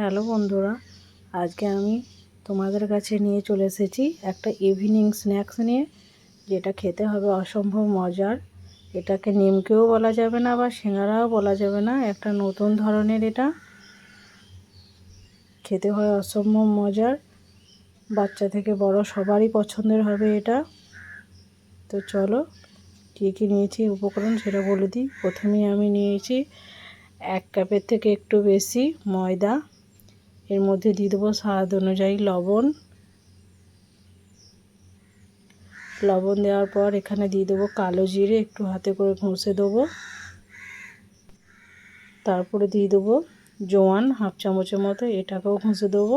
Hello বন্ধুরা, আজকে আমি তোমাদের কাছে নিয়ে চলে এসেছি একটা ইভিনিং স্ন্যাক্স নিয়ে, যেটা খেতে হবে অসম্ভব মজার। এটাকে নিমকেও বলা যাবে না বা সিঙ্গারাও বলা যাবে না, একটা নতুন ধরনের এটা। খেতে হয় অসম্ভব মজার, বাচ্চা থেকে বড় সবারই পছন্দের হবে এটা। তো চলো, কী কী নিয়েছি, উপকরণ সেটা বলে দিই। প্রথমেই আমি নিয়েছি এক কাপের থেকে একটু বেশি ময়দা। এর মধ্যে দিয়ে দেবো স্বাদ অনুযায়ী লবণ। লবণ দেওয়ার পর এখানে দিয়ে দেবো কালো জিরে, একটু হাতে করে ঘষে দেবো। তারপরে দিয়ে দেবো জোয়ান, হাফ চামচের মতো এটাকেও ঘষে দেবো।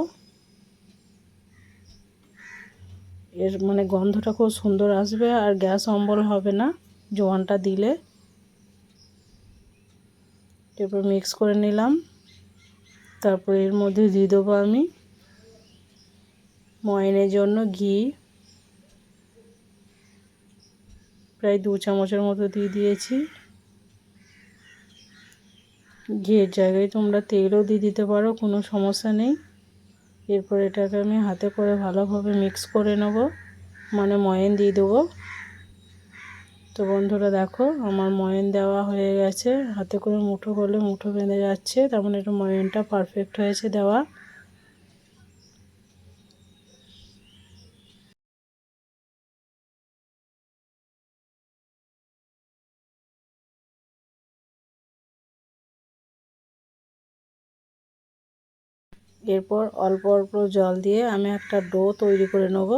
এর মানে গন্ধটা খুব সুন্দর আসবে আর গ্যাস অম্বল হবে না জোয়ানটা দিলে। এরপর মিক্স করে নিলাম। তারপর এর মধ্যে দিয়ে দেবো আমি ময়নের জন্য ঘি। প্রায় দু চামচের মতো দিয়ে দিয়েছি। ঘিয়ের জায়গায় তোমরা তেলও দিয়ে দিতে পারো, কোনো সমস্যা নেই। এরপর এটাকে আমি হাতে করে ভালোভাবে মিক্স করে নেব। মানে ময়ন দিয়ে দেবো। তো বন্ধুরা দেখো, আমার ময়ন দেওয়া হয়ে গেছে। হাতে করে মুঠো করলে মুঠো বেঁধে যাচ্ছে, তার মানে একটু ময়নটা পারফেক্ট হয়েছে দেওয়া। এরপর অল্প অল্প জল দিয়ে আমি একটা ডো তৈরি করে নেব।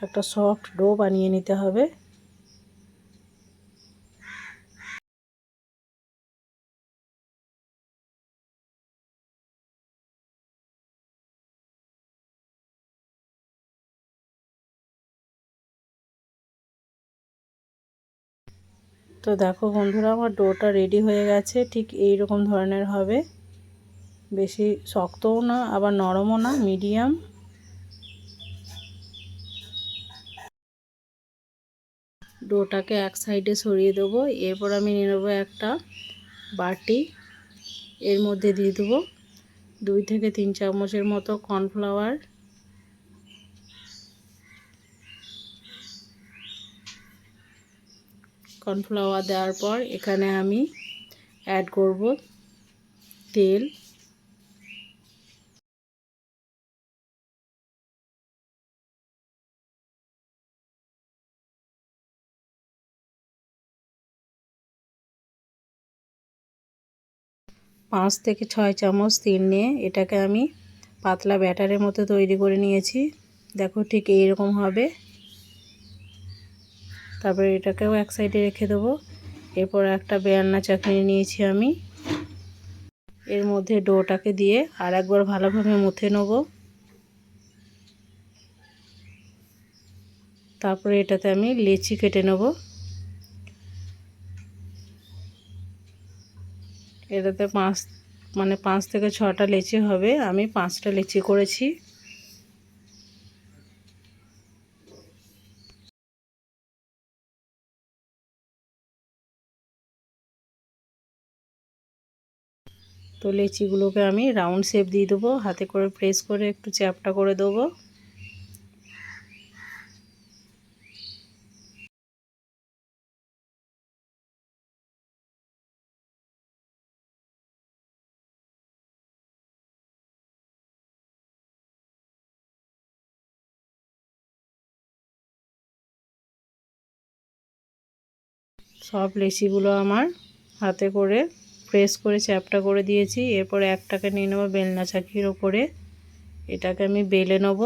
একটা সফট ডো বানিয়ে নিতে হবে। তো দেখো বন্ধুরা, আমার ডোটা রেডি হয়ে গেছে। ঠিক এই রকম ধরনের হবে। বেশি শক্তও না, আবার নরমও না মিডিয়াম ডোটাকে এক সাইডে সরিয়ে দেবো। এরপর আমি নিয়ে নেব একটা বাটি। এর মধ্যে দিয়ে দেবো দুই থেকে তিন চামচের মতো কর্নফ্লাওয়ার কর্নফ্লাওয়ার দেওয়ার পর এখানে আমি অ্যাড করব তেল। পাঁচ থেকে ছয় চামচ তেল নিয়ে এটাকে আমি পাতলা ব্যাটারের মতো তৈরি করে নিয়েছি। দেখো ঠিক এইরকম হবে। তারপরে এটাকেও এক সাইডে রেখে দেবো। এরপর একটা বেয়ান্না চাটনি নিয়েছি আমি। এর মধ্যে ডোটাকে দিয়ে আর একবার ভালোভাবে মুথে নেব। তারপরে এটাতে আমি লেচি কেটে নেব। এটাতে পাঁচ মানে পাঁচ থেকে ছটা লেচি হবে। আমি পাঁচটা লেচি করেছি। তো লেচিগুলোকে আমি রাউন্ড শেপ দিয়ে দেবো। হাতে করে প্রেস করে একটু চ্যাপটা করে দেবো। সব লেচিগুলো আমার হাতে করে প্রেস করে চ্যাপটা করে দিয়েছি। এরপরে একটাকে নিয়ে নেব বেলনা চাকির ওপরে। এটাকে আমি বেলে নেব।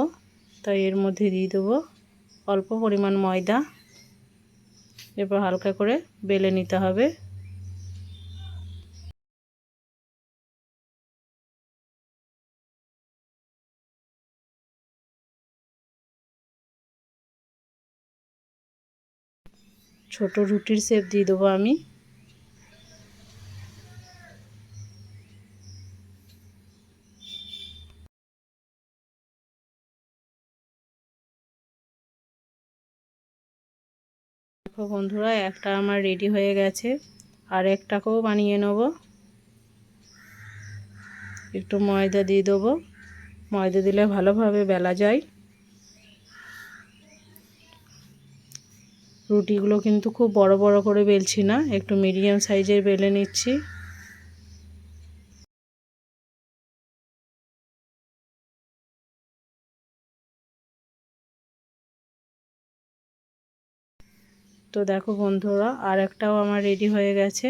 তাই এর মধ্যে দিয়ে দেবো অল্প পরিমাণ ময়দা। এরপর হালকা করে বেলে নিতে হবে। ছোট রুটির শেপ দিয়ে দেবো আমি। বন্ধুরা, একটা আমার রেডি হয়ে গেছে। আর একটাকেও বানিয়ে নেব। একটু ময়দা দিয়ে দেবো। ময়দা দিলে ভালোভাবে বেলা যায়। রুটিগুলো কিন্তু খুব বড় বড় করে বেলছি না, একটু মিডিয়াম সাইজের বেলে নিচ্ছি। তো দেখো বন্ধুরা, আর একটাও আমার রেডি হয়ে গেছে।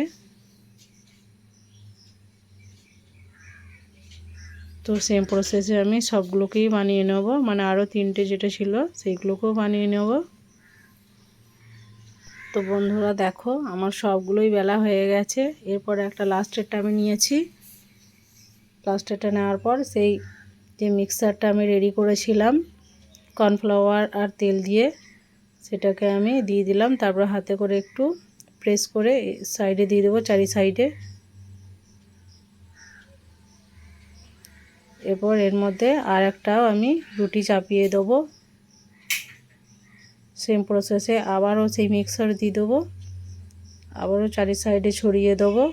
তো সেম প্রসেসে আমি সবগুলোকেই বানিয়ে নেব। মানে আরও তিনটে যেটা ছিল, সেইগুলোকেও বানিয়ে নেব। তো বন্ধুরা, দেখো আমার সবগুলোই বেলা হয়ে গেছে। এরপর একটা লাস্টেরটা আমি নিয়েছি। লাস্টেরটা নেওয়ার পর সেই যে মিক্সারটা আমি রেডি করেছিলাম কর্নফ্লাওয়ার আর তেল দিয়ে। সেটাকে আমি দিয়ে দিলাম। তারপর হাতে করে একটু প্রেস করে সাইডে দিয়ে দেবো চারি সাইডে এরপর এর মধ্যে আর একটাও আমি রুটি চাপিয়ে দেবো। সেম প্রসেসে আবারও সেই মিক্সার দিয়ে দেবো। আবারও চারি সাইডে ছড়িয়ে দেবো।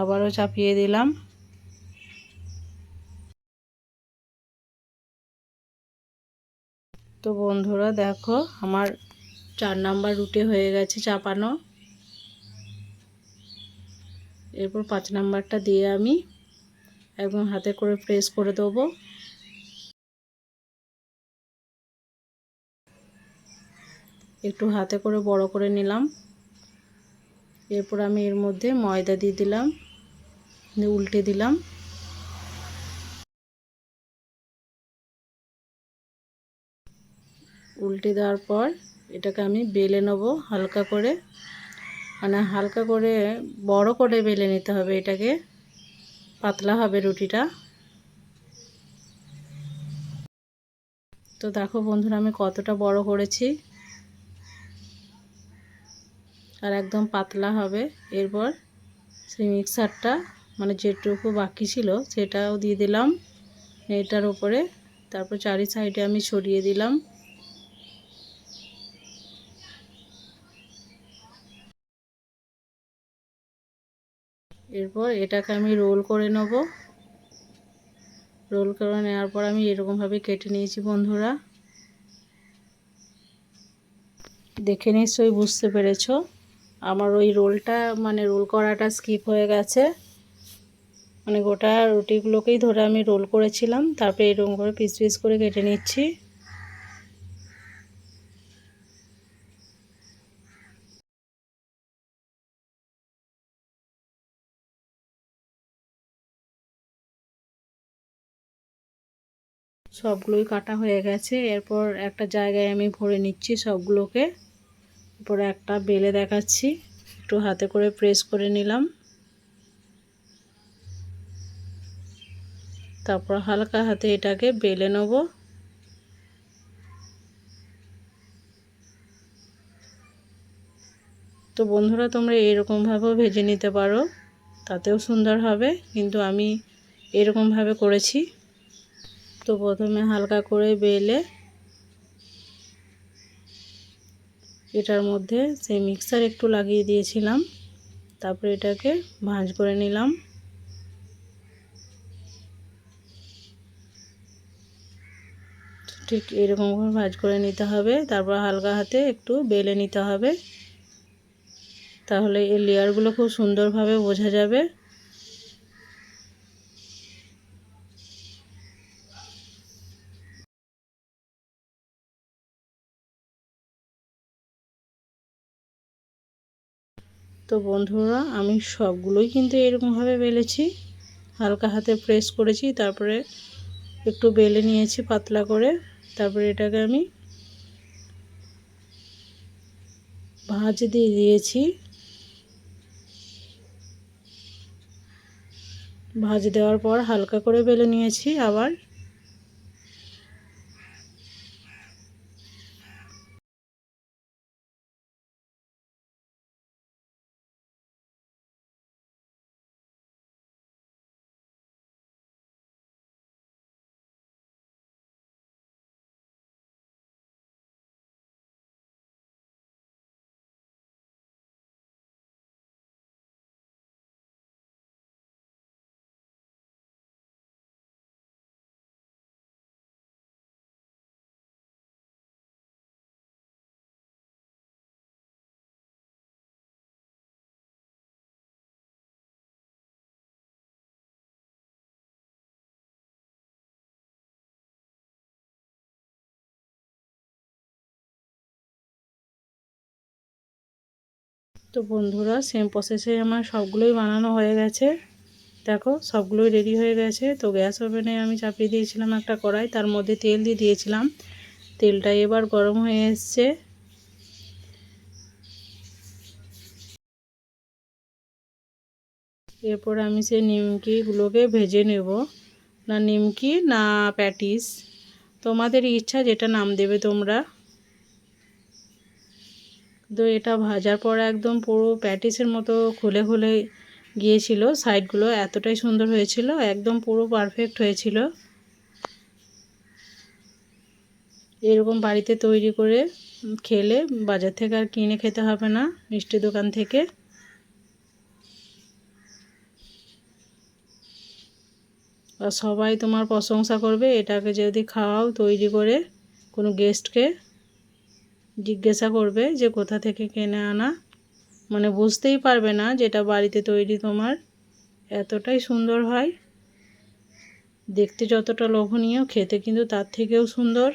আবারও চাপিয়ে দিলাম। তো বন্ধুরা দেখো, আমার চার নাম্বার রুটে হয়ে গেছে চাপানো। এরপর পাঁচ নাম্বারটা দিয়ে আমি একদম হাতে করে প্রেস করে দেবো। একটু হাতে করে বড় করে নিলাম। এরপর আমি এর মধ্যে ময়দা দিয়ে দিলাম উল্টে দিলাম। উল্টে দেওয়ার পর এটাকে আমি বেলে নেব হালকা করে। মানে হালকা করে বড় করে বেলে নিতে হবে এটাকে। পাতলা হবে রুটিটা। তো দেখো বন্ধুরা, আমি কতটা বড় করেছি। আর একদম পাতলা হবে। এরপর সেই মিক্সারটা মানে যেটুকু বাকি ছিল সেটাও দিয়ে দিলাম। এটার উপরে তারপর চারি সাইডে আমি ছড়িয়ে দিলাম। এরপর এটাকে আমি রোল করে নেব। রোল করে নেওয়ার পর আমি এরকমভাবে কেটে নিয়েছি বন্ধুরা। দেখে নিশ্চয়ই বুঝতে পেরেছ, আমার ওই রোলটা মানে রোল করাটা স্কিপ হয়ে গেছে। মানে গোটা রুটিগুলোকেই ধরে আমি রোল করেছিলাম, তারপরে এরকম করে পিস পিস করে কেটে নিচ্ছি। সবগুলোই কাটা হয়ে গেছে। এরপর একটা জায়গায় আমি ভরে নিচ্ছি সবগুলোকে। এরপরে একটা বেলে দেখাচ্ছি। একটু হাতে করে প্রেস করে নিলাম। তারপর হালকা হাতে এটাকে বেলে নেব। তো বন্ধুরা, তোমরা এরকমভাবেও ভেজে নিতে পারো। তাতেও সুন্দর হবে। কিন্তু আমি এরকমভাবে করেছি। তো প্রথমে হালকা করে বেলে এটার মধ্যে সেই মিক্সার একটু লাগিয়ে দিয়েছিলাম। তারপরে এটাকে ভাঁজ করে নিলাম। ঠিক এরকমভাবে ভাজ করে নিতে হবে। তারপর হালকা হাতে একটু বেলে নিতে হবে। তাহলে এই লেয়ারগুলো খুব সুন্দরভাবে বোঝা যাবে। তো বন্ধুরা, আমি সবগুলোই কিন্তু এরকমভাবে বেলেছি। হালকা হাতে প্রেস করেছি, তারপরে একটু বেলে নিয়েছি পাতলা করে। তারপরে এটাকে আমি ভাঁজ দিয়ে দিয়েছি। ভাঁজ দেওয়ার পর হালকা করে বেলে নিয়েছি আবার। তো বন্ধুরা সেম প্রসেসে আমার সবগুলোই বানানো হয়ে গেছে। দেখো, সবগুলোই রেডি হয়ে গেছে। তো গ্যাস ওভেনে আমি চাপিয়ে দিয়েছিলাম একটা কড়াই, তার মধ্যে তেল দিয়ে দিয়েছিলাম। তেলটা এবার গরম হয়ে এসছে। এরপর আমি সেই নিমকিগুলোকে ভেজে নেব। না নিমকি, না প্যাটিস। তোমাদের ইচ্ছা যেটা নাম দেবে তোমরা। তো এটা ভাজার পর একদম পুরো প্যাটিসের মতো খুলে খুলে গিয়েছিল। সাইডগুলো এতটাই সুন্দর হয়েছিল, একদম পুরো পারফেক্ট হয়েছিল। এরকম বাড়িতে তৈরি করে খেলে বাজার থেকে আর কিনে খেতে হবে না, মিষ্টি দোকান থেকে। আর সবাই তোমার প্রশংসা করবে, এটাকে যদি খাওয়াও তৈরি করে কোনো গেস্টকে জিজ্ঞাসা করবে যে কোথা থেকে কেনে আনা। মানে বুঝতেই পারবে না যেটা বাড়িতে তৈরি তোমার এতটাই সুন্দর হয়। দেখতে যতটা লোভনীয়, খেতে কিন্তু তার থেকেও সুন্দর।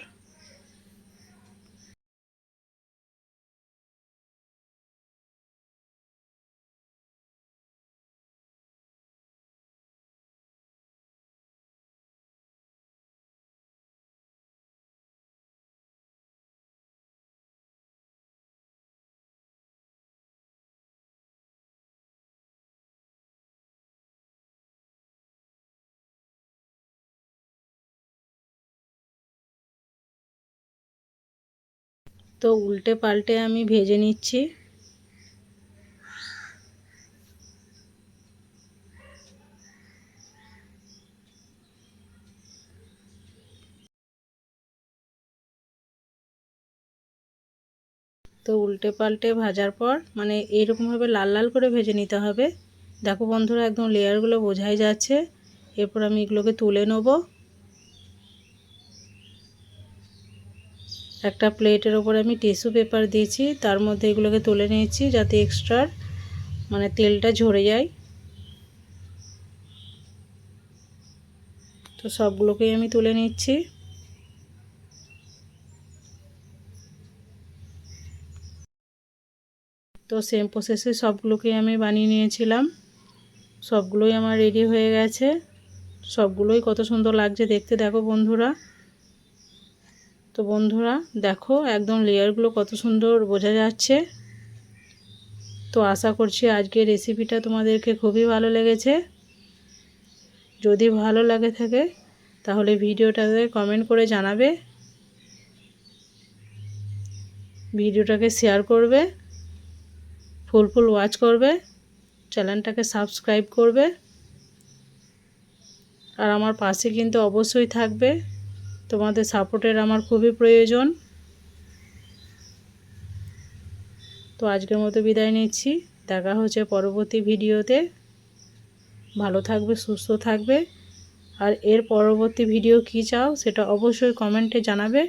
তো উল্টে পাল্টে আমি ভেজে নিচ্ছি। তো উল্টে পাল্টে ভাজার পর মানে এইরকমভাবে লাল লাল করে ভেজে নিতে হবে। দেখো বন্ধুরা, একদম লেয়ারগুলো বোঝাই যাচ্ছে। এরপর আমি এগুলোকে তুলে নেব। একটা প্লেটের ওপর আমি টিস্যু পেপার দিয়েছি, তার মধ্যে এগুলোকে তুলে নিয়েছি যাতে এক্সট্রা মানে তেলটা ঝরে যায়। তো সবগুলোকেই আমি তুলে নিচ্ছি। তো সেম প্রসেসে সবগুলোকেই আমি বানিয়ে নিয়েছিলাম। সবগুলোই আমার রেডি হয়ে গেছে। সবগুলোই কত সুন্দর লাগছে দেখতে, দেখো বন্ধুরা। তো বন্ধুরা, দেখো একদম লেয়ারগুলো কত সুন্দর বোঝা যাচ্ছে। তো আশা করছি আজকের রেসিপিটা তোমাদেরকে খুবই ভালো লেগেছে। যদি ভালো লাগে থাকে, তাহলে ভিডিওটাতে কমেন্ট করে জানাবে। ভিডিওটাকে শেয়ার করবে। ফুল ফুল ওয়াচ করবে। চ্যানেলটাকে সাবস্ক্রাইব করবে। আর আমার পাশে কিন্তু অবশ্যই থাকবে। তোমাদের সাপোর্টের আমার খুবই প্রয়োজন। তো আজকের মতো বিদায় নিচ্ছি। দেখা হচ্ছে পরবর্তী ভিডিওতে। ভালো থাকবে, সুস্থ থাকবে। আর এর পরবর্তী ভিডিও কী চাও সেটা অবশ্যই কমেন্টে জানাবে।